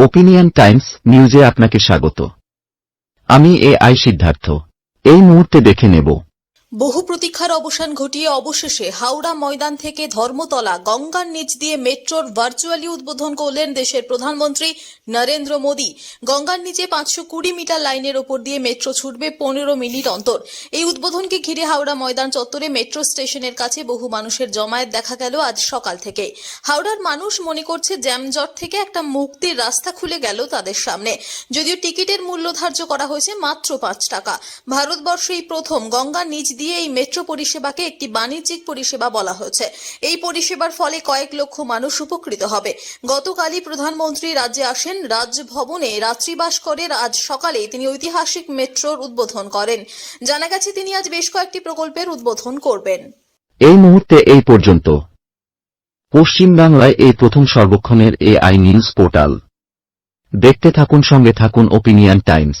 Opinion Times নিউজে আপনাকে স্বাগত। আমি এ আই সিদ্ধার্থ। এই মুহূর্তে দেখে নেব। বহু প্রতীক্ষার অবসান ঘটিয়ে অবশেষে হাওড়া ময়দান থেকে ধর্মতলা গঙ্গার নিচ দিয়ে মেট্রোর ভার্চুয়ালি উদ্বোধন করলেন দেশের প্রধানমন্ত্রী নরেন্দ্র মোদী। গঙ্গার নিচে পাঁচশো কুড়ি মিটার লাইনের ওপর দিয়ে মেট্রো ছুটবে পনেরো মিনিট অন্তর। এই উদ্বোধনকে ঘিরে হাওড়া ময়দান চত্বরে মেট্রো স্টেশনের কাছে বহু মানুষের জমায়েত দেখা গেল আজ সকাল থেকে। হাওড়ার মানুষ মনে করছে জ্যামজট থেকে একটা মুক্তির রাস্তা খুলে গেল তাদের সামনে। যদিও টিকিটের মূল্য ধার্য করা হয়েছে মাত্র পাঁচ টাকা। ভারতবর্ষে এই প্রথম গঙ্গার নিচ দিয়ে এই মেট্রো পরিষেবাকে একটি বাণিজ্যিক পরিষেবা বলা হয়েছে। এই পরিষেবার ফলে কয়েক লক্ষ মানুষ উপকৃত হবে। গতকালই প্রধানমন্ত্রী রাজ্যে আসেন রাজভবনে। রাত্রিবাস করে আজ সকালে তিনি ঐতিহাসিক মেট্রোর উদ্বোধন করেন। জানা গেছে, তিনি আজ বেশ কয়েকটি প্রকল্পের উদ্বোধন করবেন। এই মুহূর্তে এই পর্যন্ত। পশ্চিমবাংলায় এই প্রথম সর্বক্ষণের এ আই নিউজ পোর্টাল। দেখতে থাকুন, সঙ্গে থাকুন ওপিনিয়ন টাইমস